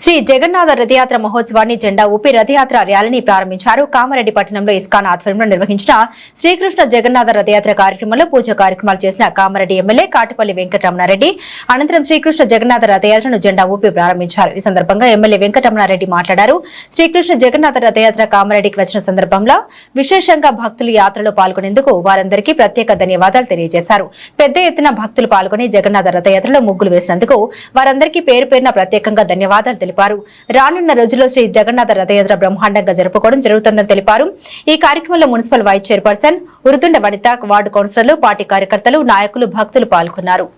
శ్రీ జగన్నాథ రథయాత్ర మహోత్సవాన్ని జెండా ఊపి రథయాత్ర ర్యాలీని ప్రారంభించారు. కామారెడ్డి పట్టణంలో ఇస్కాన్ ఆధ్వర్యంలో నిర్వహించిన శ్రీకృష్ణ జగన్నాథ రథయాత్ర కార్యక్రమంలో పూజ కార్యక్రమాలు చేసిన కామారెడ్డి ఎమ్మెల్యే కాటిపల్లి వెంకటరమణారెడ్డి అనంతరం శ్రీకృష్ణ జగన్నాథ రథయాత్రను జెండా ఊపి ప్రారంభించారు. ఈ సందర్భంగా ఎమ్మెల్యే వెంకటరమణారెడ్డి మాట్లాడారు. శ్రీకృష్ణ జగన్నాథ రథయాత్ర కామారెడ్డికి వచ్చిన సందర్భంలో విశేషంగా భక్తులు యాత్రలో పాల్గొనేందుకు వారందరికీ ప్రత్యేక ధన్యవాదాలు తెలియజేశారు. పెద్ద ఎత్తున భక్తులు పాల్గొని జగన్నాథ రథయాత్రలో ముగ్గులు వేసినందుకు వారందరికీ పేరు పేరున ప్రత్యేకంగా ధన్యవాదాలు తెలిపారు. రానున్న రోజుల్లో శ్రీ జగన్నాథ రథయాత్ర బ్రహ్మాండంగా జరుపుకోవడం జరుగుతుందని తెలిపారు. ఈ కార్యక్రమంలో municipal vice chairperson Uruthunda Vanitha ward కౌన్సిలర్లు పార్టీ కార్యకర్తలు నాయకులు భక్తులు పాల్గొన్నారు.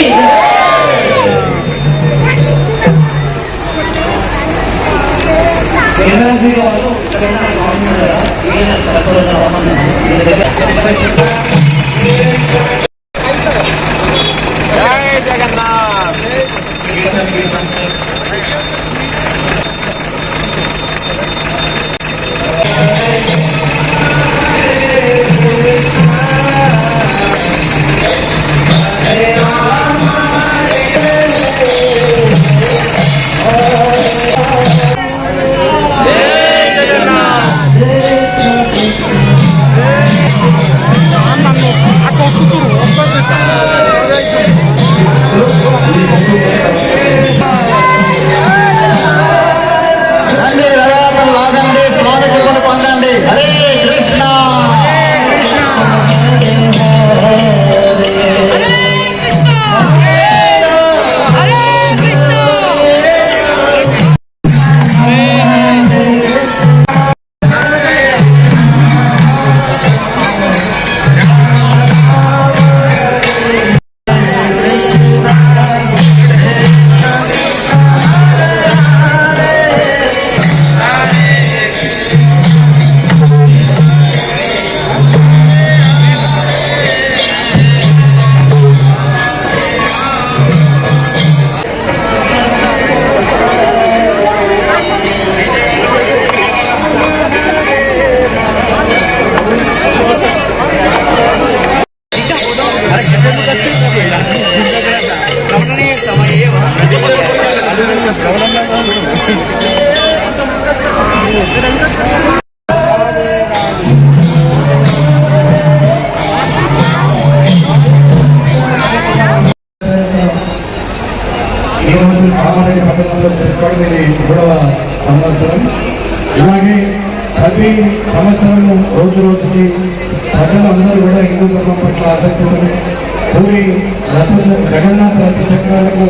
జై ఈరోజు కామారెడ్డి పట్టణంలో చేసుకోవడం ఇది మూడవ సంవత్సరం ఇలాగే ప్రతి సంవత్సరము రోజు రోజుకి ప్రజలందరూ కూడా హిందూ ధర్మం పట్ల ఆసక్తితో పూరి రథ జగన్నాథ రథ చక్రాలకు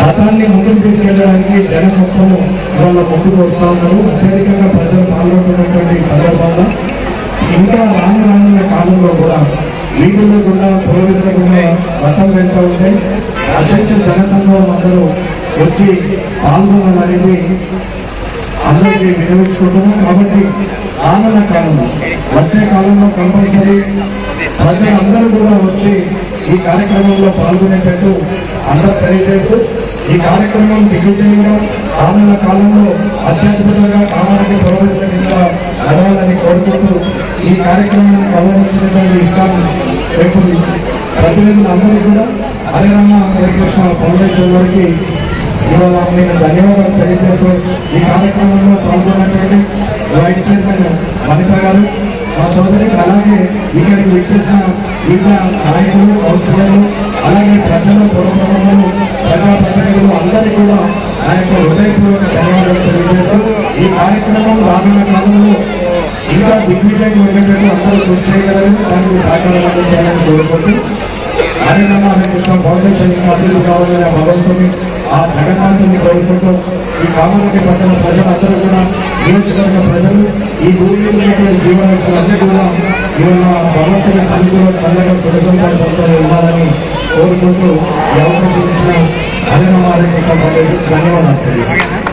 రథాన్ని ముందుకు తీసుకెళ్ళడానికి జనం మొత్తము ఇవాళ ముందుకు వస్తూ ఉన్నారు. అత్యధికంగా ప్రజలు పాల్గొంటున్నటువంటి ఈ సందర్భంలో ఇంకా రాను రానున్న కాలంలో కూడా వీధుల్లో కూడా పురోగతిలో కూడా రథం వెళ్తూ ఉంటే అధ్యక్ష జనసంఘం అందరూ వచ్చి పాల్గొనాలనేది అందరికీ వినియోగించుకుంటున్నాం. కాబట్టి రానున్న కాలంలో వచ్చే కాలంలో కంపల్సరీ ప్రజలందరూ కూడా వచ్చి ఈ కార్యక్రమంలో పాల్గొనేటట్టు అందరూ తెలియజేస్తూ ఈ కార్యక్రమం దిగ్విజయంగా రానున్న కాలంలో అత్యద్భుతంగా కామారెడ్డి పురోగతి నడవాలని కోరుకుంటూ ఈ కార్యక్రమాన్ని గౌరవించినటువంటి ఇస్లాం రేపు ప్రతినిధులందరూ కూడా హరిరామ హరికృష్ణ ఫౌండేషన్ వారికి ఇవాళ నేను ధన్యవాదాలు తెలియజేస్తూ ఈ కార్యక్రమంలో పాల్గొన్నటువంటి వైస్ చైర్మన్ వనిత గారు మా సోదరి అలాగే ఇక్కడికి విచ్చేసిన వివిధ నాయకులు కౌన్సిలర్లు అలాగే ప్రజలు పురప్రముఖులు ప్రజాప్రతినిధులు అందరికీ కూడా నా యొక్క హృదయపూర్వక ధన్యవాదాలు తెలియజేస్తూ ఈ కార్యక్రమం రానున్న కాలంలో ఇంకా దిగ్విజయం ఉండేటట్టు అందరూ కృషి చేయగలరు. దానికి సహకారం అందించాలని కోరుకుంటూ హరినామ హరికృష్ణ ఫౌండేషన్ ఇంకా కావాలని ఆ భగవంతుని ఆ జగన్నాథుని కోరుకుంటూ ఈ కామారెడ్డి పట్టణ ప్రజలందరూ కూడా నియోజకవర్గ ప్రజలు ఈ భూమి మీద ఉన్నటువంటి జీవనస్తులందరూ కూడా ఇవాళ భగవంతుని సన్నిధిలో చల్లగా సురక్షంగా పొందుతూ ఉండాలని కోరుకుంటూ ఎవరు అవకాశం ఇచ్చిన హరినామ ధన్యవాదాలు.